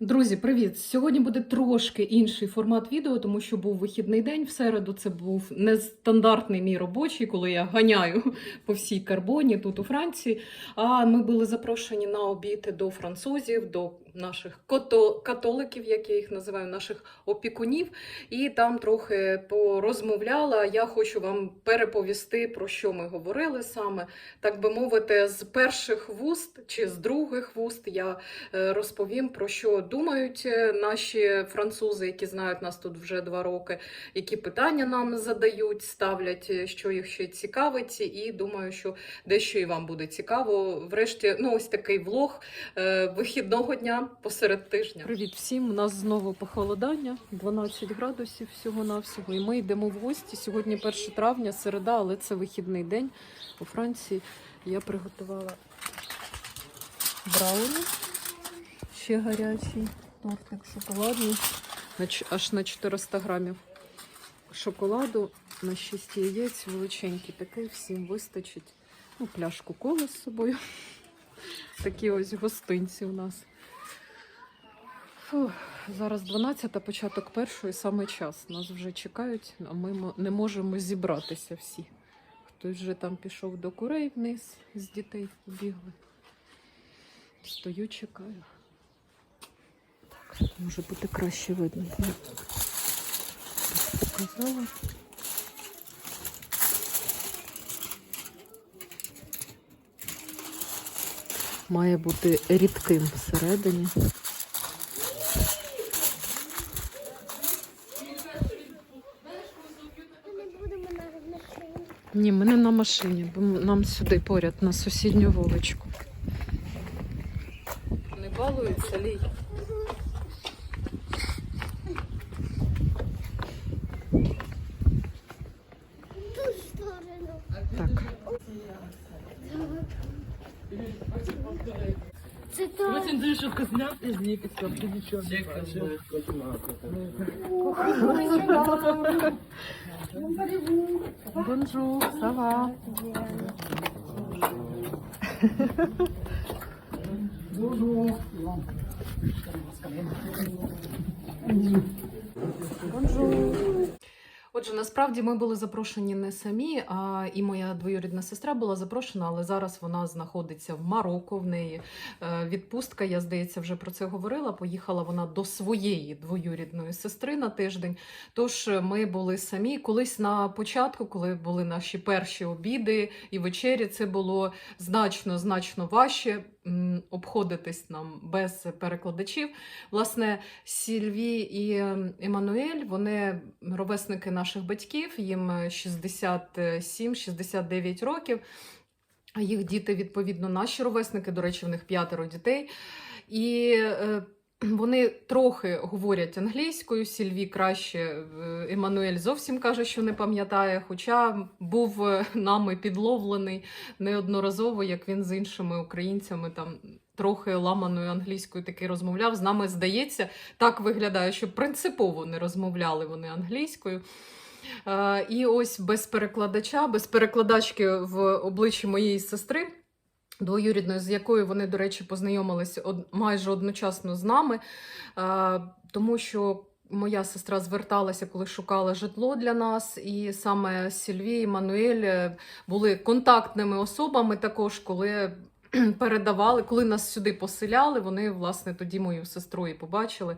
Друзі, привіт! Сьогодні буде трошки інший формат відео, тому що був вихідний день в середу. Це був нестандартний мій робочий, коли я ганяю по всій карбоні тут у Франції. А ми були запрошені на обід до французів, до наших католиків, як я їх називаю, наших опікунів. І там трохи порозмовляла. Я хочу вам переповісти, про що ми говорили саме, так би мовити, з перших вуст чи з других вуст я е, розповім про що думають е, наші французи, які знають нас тут вже два роки, які питання нам задають, ставлять, е, що їх ще цікавить, і думаю, що дещо і вам буде цікаво. Врешті, ну ось такий влог вихідного дня посеред тижня. Привіт всім! У нас знову похолодання, 12 градусів всього навсього. І ми йдемо в гості. Сьогодні 1 травня, середа, але це вихідний день у Франції. Я приготувала брауні ще гарячий тортик шоколадний, аж на 400 грамів шоколаду, на 6 яєць, величенький такий, всім вистачить. Ну, пляшку коли з собою. Такі ось гостинці у нас. Фух, зараз 12, початок першої, саме час. Нас вже чекають, а ми не можемо зібратися всі. Хтось вже там пішов до курей вниз з дітей бігли. Стою, чекаю. Так, може бути краще видно. Показала. Має бути рідким всередині. Ні, ми не на машині, бо нам сюди поряд, на сусідню вуличку. Не балується лій. В ту сторону. Так. Це то. Потім дуже швидко зняв і зніпиться, Ти нічого не бачив. Бонжур, сава. Отже, насправді ми були запрошені не самі, а і моя двоюрідна сестра була запрошена, але зараз вона знаходиться в Марокко. В неї е, відпустка. Я здається, вже про це говорила. Поїхала вона до своєї двоюрідної сестри на тиждень. Тож е, ми були самі. Колись на початку, коли були наші перші обіди і вечері, це було значно значно важче обходитись нам без перекладачів. Власне, Сільві і ем, Еммануель, вони ровесники наших батьків, їм 67-69 років. Їх діти, відповідно, наші ровесники, до речі, в них п'ятеро дітей. І е, вони трохи говорять англійською, Сільві краще, е, Еммануель зовсім каже, що не пам'ятає, хоча був е, нами підловлений неодноразово, як він з іншими українцями там трохи ламаною англійською таки розмовляв. З нами здається, так виглядає, що принципово не розмовляли вони англійською. Е, І ось без перекладача, без перекладачки в обличчі моєї сестри. Двоюрідної, з якою вони, до речі, познайомилися од- майже одночасно з нами, е, тому що моя сестра зверталася, коли шукала житло для нас, і саме Сільві і Мануель е, були контактними особами також, коли передавали, коли нас сюди поселяли, вони, власне, тоді мою сестру і побачили.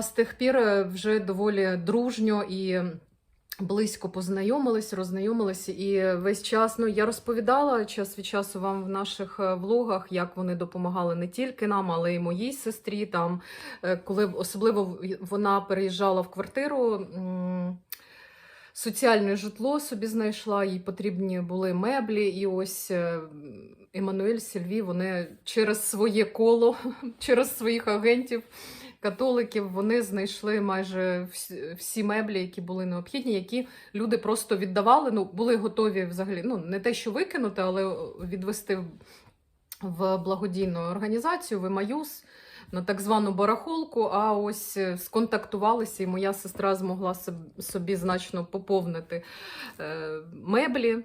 З тих пір е, вже доволі дружньо і близько познайомились, роззнайомилися. І весь час ну, я розповідала час від часу вам в наших е, влогах, як вони допомагали не тільки нам, але й моїй сестрі. Там, е, коли особливо вона переїжджала в квартиру. Соціальне житло собі знайшла, їй потрібні були меблі, і ось е, Еммануель Сільві, вони через своє коло, через своїх агентів, католиків, вони знайшли майже всі, меблі, які були необхідні, які люди просто віддавали. Ну, були готові взагалі, ну не те, що викинути, але відвести в- благодійну організацію, в Емаюс. На так звану барахолку, а ось е, сконтактувалися, і моя сестра змогла собі значно поповнити е, меблі.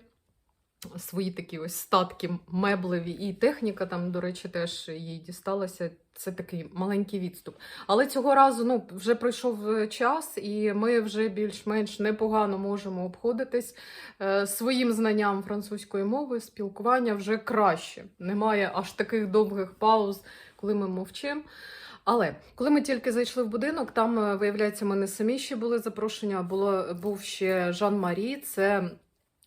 Свої такі ось статки меблеві і техніка там, до речі, теж їй дісталася. Це такий маленький відступ. Але цього разу ну, вже пройшов е, час, і ми вже більш-менш непогано можемо обходитись е, своїм знанням французької мови, спілкування вже краще. Немає аж таких довгих пауз, коли ми мовчимо. Але коли ми тільки зайшли в будинок, там, е, виявляється, ми не самі ще були запрошені, а було, був ще Жан Марі. Це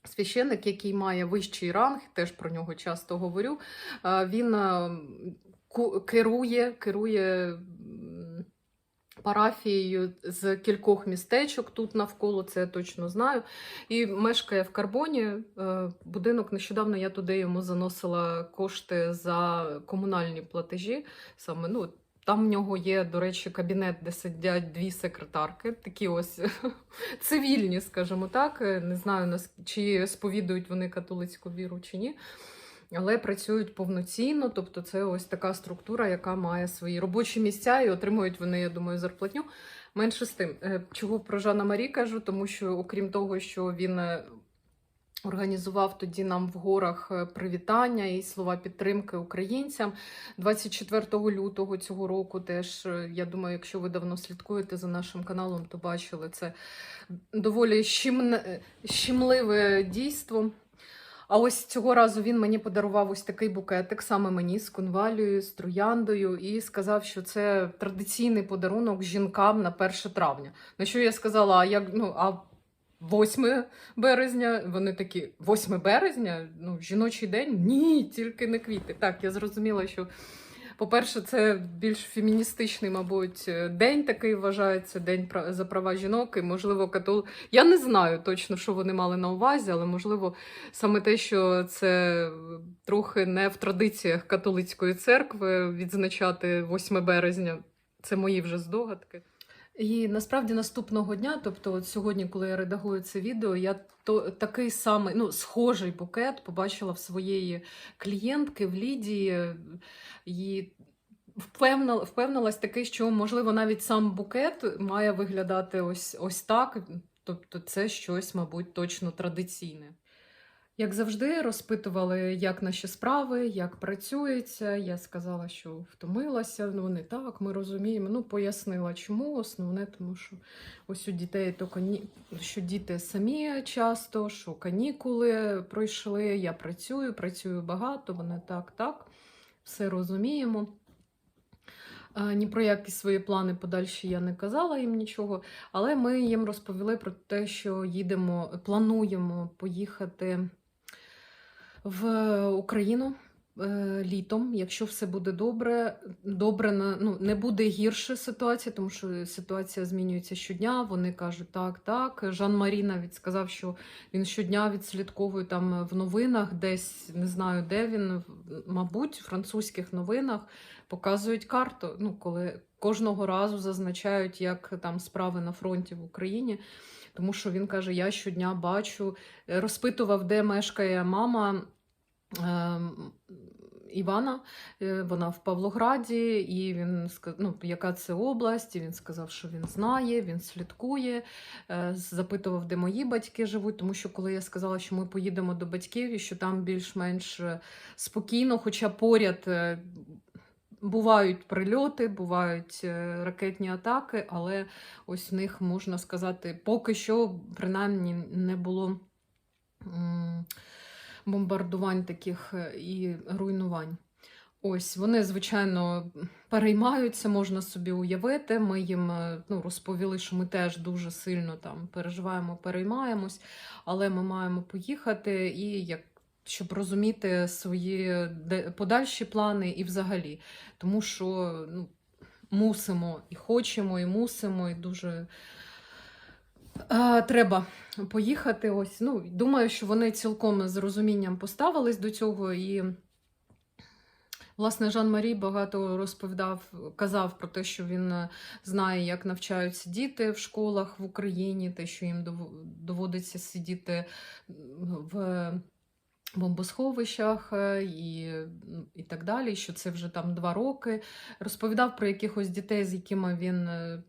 священник, який має вищий ранг, теж про нього часто говорю. Е, Він е, керує, керує парафією з кількох містечок тут навколо, це я точно знаю. І мешкає в Карбоні. Е, Будинок нещодавно я туди йому заносила кошти за комунальні платежі. Саме ну. Там в нього є, до речі, кабінет, де сидять дві секретарки, такі ось цивільні, скажімо так. Е, Не знаю, чи сповідують вони католицьку віру чи ні. Але працюють повноцінно, тобто це ось така структура, яка має свої робочі місця і отримують вони, я думаю, зарплатню. Менше з тим, Е, чого про Жана Марі кажу, тому що окрім того, що він е, організував тоді нам в горах е, привітання і слова підтримки українцям. 24 лютого цього року теж, е, я думаю, якщо ви давно слідкуєте за нашим каналом, то бачили це доволі щемне, щемливе дійство. А ось цього разу він мені подарував ось такий букетик, саме мені з конвалією, з трояндою, і сказав, що це традиційний подарунок жінкам на 1 травня. На що я сказала, а як ну а 8 березня? Вони такі, 8 березня? Ну, жіночий день? Ні, тільки не квіти. Так, я зрозуміла, що. По-перше, це більш феміністичний, мабуть, день такий вважається день за права жінок. І, можливо, катол... Я не знаю точно, що вони мали на увазі, але можливо, саме те, що це трохи не в традиціях католицької церкви відзначати 8 березня. Це мої вже здогадки. І насправді наступного дня, тобто от сьогодні, коли я редагую це відео, я то такий самий, ну, схожий букет побачила в своєї клієнтки в Лідії. І впевнила, впевнилась таки, що можливо навіть сам букет має виглядати ось, ось так. Тобто, це щось, мабуть, точно традиційне. Як завжди, розпитували, як наші справи, як працюється. Я сказала, що втомилася. Ну, вони так, ми розуміємо. Ну, пояснила, чому. Основне, тому що ось у дітей то кані... що діти самі часто, що канікули пройшли. Я працюю, працюю багато, вони так, так, все розуміємо. Ні про які свої плани подальші я не казала їм нічого, але ми їм розповіли про те, що їдемо, плануємо поїхати в Україну е, літом, якщо все буде добре. Добре, ну, не буде гірше ситуація, тому що ситуація змінюється щодня. Вони кажуть, так, так. Жан Марі навіть сказав, що він щодня відслідковує там в новинах, десь не знаю, де він, мабуть, в французьких новинах показують карту. Ну, коли кожного разу зазначають, як там справи на фронті в Україні. Тому що він каже: я щодня бачу, е, розпитував, де мешкає мама. ем, Івана, Е, вона в Павлограді, і він ну, яка це область, і він сказав, що він знає, він слідкує, Е, запитував, де мої батьки живуть, тому що коли я сказала, що ми поїдемо до батьків і що там більш-менш спокійно, хоча поряд бувають прильоти, бувають е, ракетні атаки, але ось в них можна сказати, поки що принаймні не було бомбардувань таких е, і руйнувань. Ось вони, звичайно, переймаються, можна собі уявити. Ми їм е, ну, розповіли, що ми теж дуже сильно там переживаємо, переймаємось, але ми маємо поїхати і як. Щоб розуміти свої подальші плани і взагалі. Тому що ну, мусимо і хочемо, і мусимо, і дуже е, треба поїхати. Ось. Ну, думаю, що вони цілком з розумінням поставились до цього. І, власне, Жан Марі багато розповідав, казав про те, що він е, знає, як навчаються діти в школах в Україні, те, що їм доводиться сидіти в бомбосховищах е, і, ну, і так далі, що це вже там два роки. Розповідав про якихось дітей, з якими він е,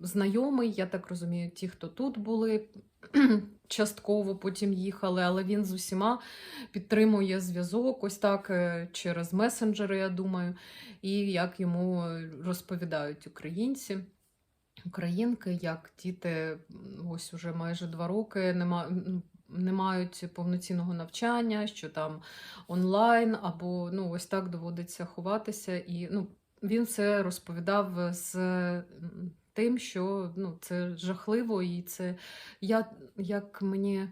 знайомий, я так розумію, ті, хто тут були. Частково потім їхали, але він з усіма підтримує зв'язок, ось так е, через месенджери, я думаю, і як йому розповідають українці, українки, як діти ось уже майже два роки не, ма- м, не мають повноцінного навчання, що там онлайн, або ну, ось так доводиться ховатися. І ну, він це розповідав з тим, що ну, це жахливо, і це я як мені.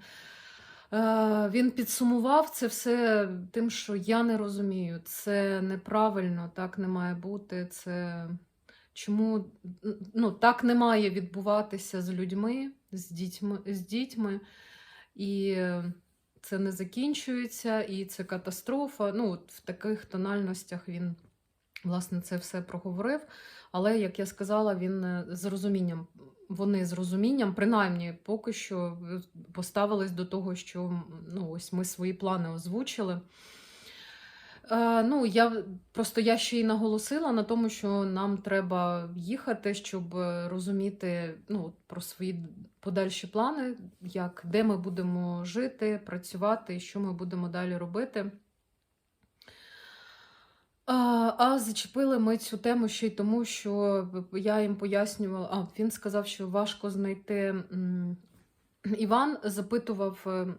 Е, Він підсумував це все тим, що я не розумію, це неправильно, так не має бути. Це чому ну, так не має відбуватися з людьми, з дітьми, з дітьми. І це не закінчується, і це катастрофа. Ну, от в таких тональностях він власне це все проговорив. Але, як я сказала, він е, з розумінням, вони з розумінням, принаймні, поки що е, поставились до того, що ну, ось ми свої плани озвучили. Е, ну, я просто я ще й наголосила на тому, що нам треба їхати, щоб е, розуміти ну, про свої подальші плани, як, де ми будемо жити, працювати що ми будемо далі робити. А, а зачепили ми цю тему ще й тому, що я їм пояснювала. А, він сказав, що важко знайти. Іван запитував е,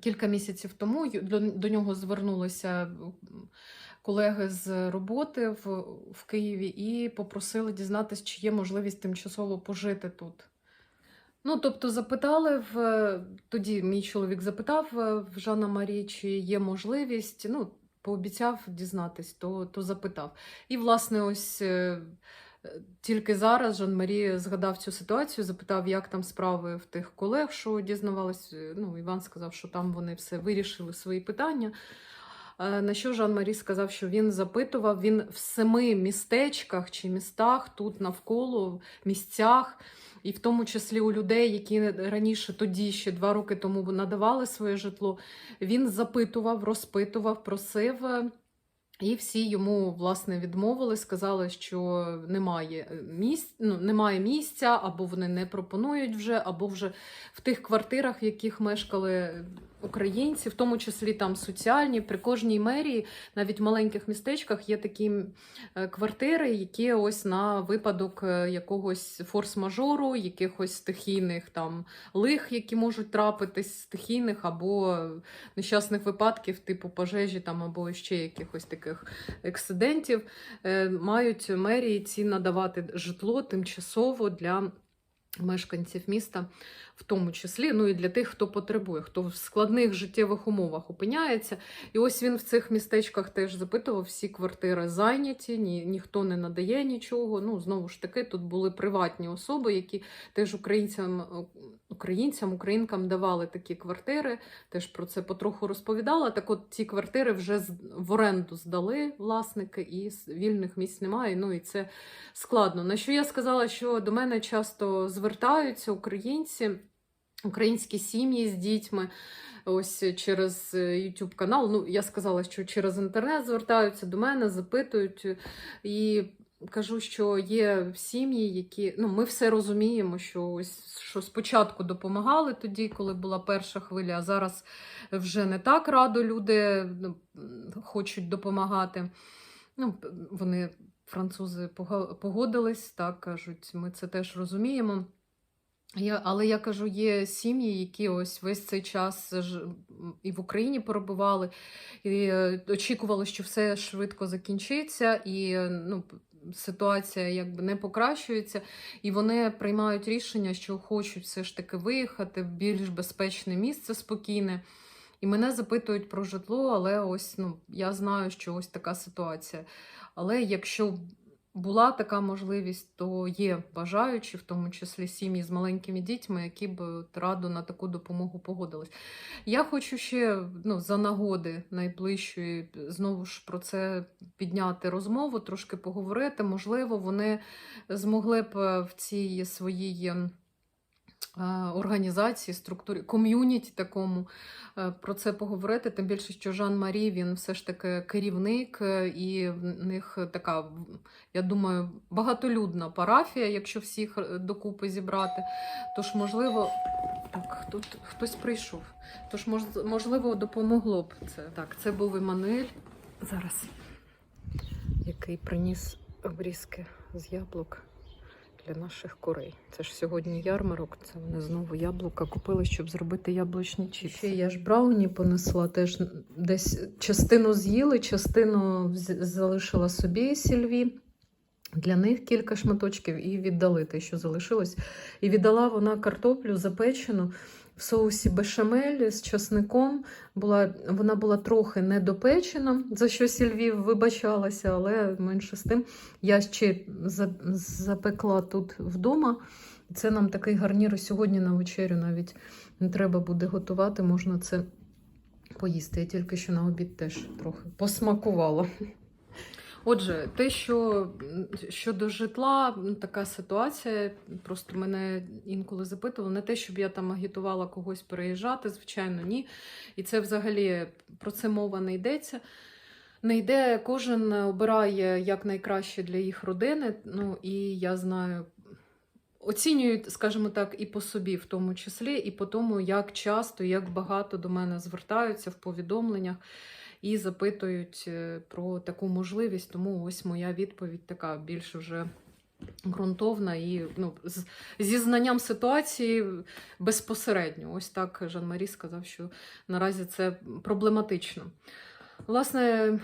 кілька місяців тому. До, нього звернулися колеги з роботи в, в Києві і попросили дізнатися, чи є можливість тимчасово пожити тут. Ну, тобто, запитали в тоді мій чоловік запитав е, в Жанна Марії, чи є можливість. Ну, пообіцяв дізнатись, то, то запитав. І, власне, ось е, е, тільки зараз Жан Марі згадав цю ситуацію, запитав, як там справи в тих колег, що дізнавались. Е, Ну, Іван сказав, що там вони все вирішили свої питання. Е, На що Жан Марі сказав, що він запитував, він в семи містечках чи містах тут навколо місцях, і в тому числі у людей, які раніше тоді, ще два роки тому надавали своє житло, він запитував, розпитував, просив. І всі йому власне відмовили, сказали, що немає е, місць, ну, немає місця, або вони не пропонують вже, або вже в тих квартирах, в яких мешкали українці, в тому числі там соціальні, при кожній мерії, навіть в маленьких містечках, є такі е, квартири, які ось на випадок е, якогось форс-мажору, якихось стихійних там лих, які можуть трапитись, стихійних або нещасних випадків, типу пожежі там або ще якихось таких ексцидентів, е, мають мерії ці надавати житло тимчасово для мешканців міста, в тому числі, ну і для тих, хто потребує, хто в складних життєвих умовах опиняється. І ось він в цих містечках теж запитував, всі квартири зайняті, ні, ніхто не надає нічого. Ну, знову ж таки, тут були приватні особи, які теж українцям, українцям, українкам давали такі квартири. Теж про це потроху розповідала. Так от ці квартири вже в оренду здали власники, і вільних місць немає. Ну і це складно. На що я сказала, що до мене часто звертаються українці, українські сім'ї з дітьми. Ось через е, YouTube канал. Ну, я сказала, що через інтернет звертаються до мене, запитують. І кажу, що є сім'ї, які ну, ми все розуміємо, що ось що спочатку допомагали тоді, коли була перша хвиля, а зараз вже не так радо люди ну, хочуть допомагати. Ну, вони, французи, погодились, так кажуть, ми це теж розуміємо. Я, але я кажу, є сім'ї, які ось весь цей час і в Україні перебували, і е, очікували, що все швидко закінчиться, і ну, ситуація якби не покращується, і вони приймають рішення, що хочуть все ж таки виїхати в більш безпечне місце спокійне. І мене запитують про житло, але ось ну, я знаю, що ось така ситуація. Але якщо була така можливість, то є бажаючі, в тому числі сім'ї з маленькими дітьми, які б радо на таку допомогу погодились. Я хочу ще ну, за нагоди найближчої знову ж про це підняти розмову, трошки поговорити. Можливо, вони змогли б е, в цій своїй. Е, організації, структурі, ком'юніті такому е, про це поговорити. Тим більше, що Жан Марі він все ж таки керівник, е, і в них така, я думаю, багатолюдна парафія, якщо всіх докупи зібрати. Тож, можливо, так, тут хтось прийшов. Тож, можливо, допомогло б це. Так, це був Еммануель. Зараз. Який приніс обрізки з яблук для наших курей. Це ж сьогодні ярмарок, це вони знову яблука купили, щоб зробити яблучні чіпси. Ще я ж брауні понесла, теж десь частину з'їли, частину залишила собі сільві. Для них кілька шматочків і віддали те, що залишилось. І віддала вона картоплю запечену в соусі бешамель з часником. Була, вона була трохи недопечена, за що Сільві вибачалася, але менше з тим. Я ще запекла тут вдома. Це нам такий гарнір сьогодні на вечерю навіть не треба буде готувати, можна це поїсти. Я тільки що на обід теж трохи посмакувала. Отже, те, що щодо житла, така ситуація. Просто мене інколи запитували. Не те, щоб я там агітувала когось переїжджати, звичайно, ні. І це взагалі про це мова не йдеться. Не йде, кожен обирає як найкраще для їх родини. Ну і я знаю, оцінюють, скажімо так, і по собі, в тому числі, і по тому, як часто, як багато до мене звертаються в повідомленнях і запитують е, про таку можливість. Тому ось моя відповідь така більш вже ґрунтовна і ну, з, зі знанням ситуації безпосередньо. Ось так Жан-Марі сказав, що наразі це проблематично. Власне,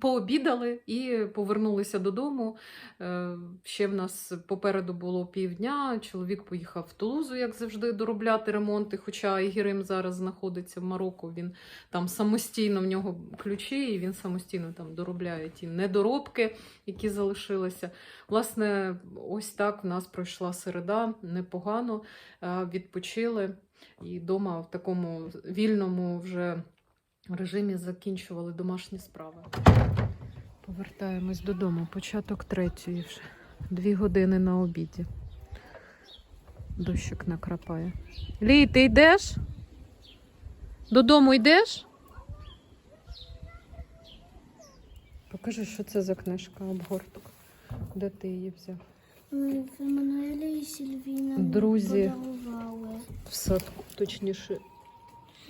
пообідали і повернулися додому. Е, Ще в нас попереду було півдня. Чоловік поїхав в Тулузу, як завжди, доробляти ремонти. Хоча Ігірим зараз знаходиться в Марокко. Він там самостійно в нього ключі, і він самостійно там доробляє ті недоробки, які залишилися. Власне, ось так в нас пройшла середа непогано. Е, Відпочили і вдома в такому вільному вже режимі закінчували домашні справи. Повертаємось додому. Початок третьої вже. Дві години на обіді. Дощик накрапає. Лій, ти йдеш? Додому йдеш? Покажи, що це за книжка обгорток. Де ти її взяв? Ми в і Сільвіна Друзі. подарували. В садку, точніше.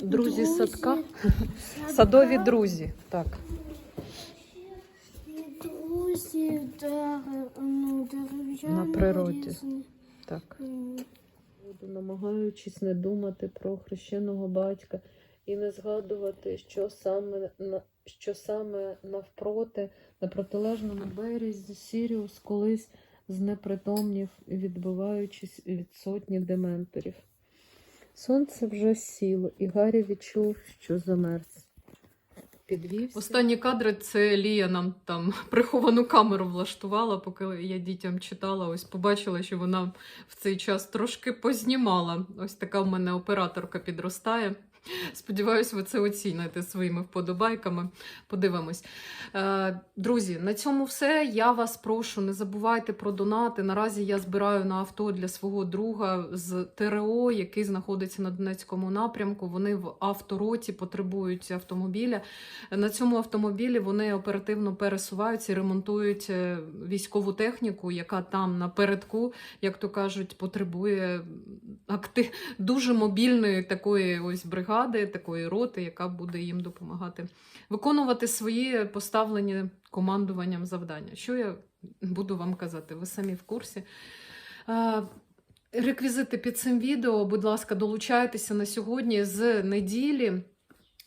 Друзі садка. садка. Садові друзі. Так. Друзі, ну. На природі. так. Намагаючись не думати про хрещеного батька і не згадувати, що саме на що саме навпроти, на протилежному березі Сіріус колись знепритомнів, відбиваючись від сотні дементорів. Сонце вже сіло, і Гаррі відчув, що замерз. Підвівся. Останні кадри це Лія нам там приховану камеру влаштувала, поки я дітям читала. Ось побачила, що вона в цей час трошки познімала. Ось така в мене операторка підростає. Сподіваюсь, ви це оціните своїми вподобайками. Подивимось. Е, друзі, на цьому все. Я вас прошу, не забувайте про донати. Наразі я збираю на авто для свого друга з ТРО, який знаходиться на Донецькому напрямку. Вони в автороті потребують автомобіля. На цьому автомобілі вони оперативно пересуваються і ремонтують е, військову техніку, яка там напередку, як то кажуть, потребує актив... дуже мобільної такої ось бригади, такої роти, яка буде їм допомагати виконувати свої поставлені командуванням завдання. Що я буду вам казати? Ви самі в курсі. Реквізити під цим відео, будь ласка, долучайтеся на сьогодні з неділі.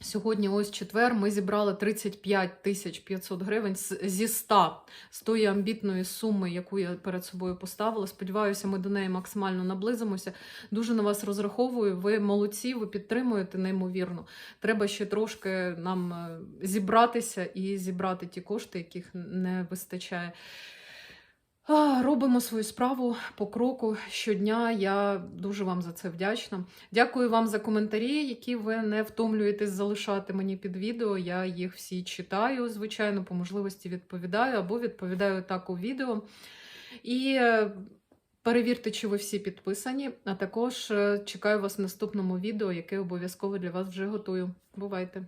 Сьогодні, ось четвер, ми зібрали 35 тисяч 500 гривень зі 100, з тої амбітної суми, яку я перед собою поставила. Сподіваюся, ми до неї максимально наблизимося. Дуже на вас розраховую. Ви молодці, ви підтримуєте неймовірно. Треба ще трошки нам е, зібратися і зібрати ті кошти, яких не вистачає. Робимо свою справу по кроку щодня. Я дуже вам за це вдячна. Дякую вам за коментарі, які ви не втомлюєтесь залишати мені під відео. Я їх всі читаю, звичайно, по можливості відповідаю або відповідаю так у відео. І е, Перевірте, чи ви всі підписані, а також е, чекаю вас в наступному відео, яке обов'язково для вас вже готую. Бувайте!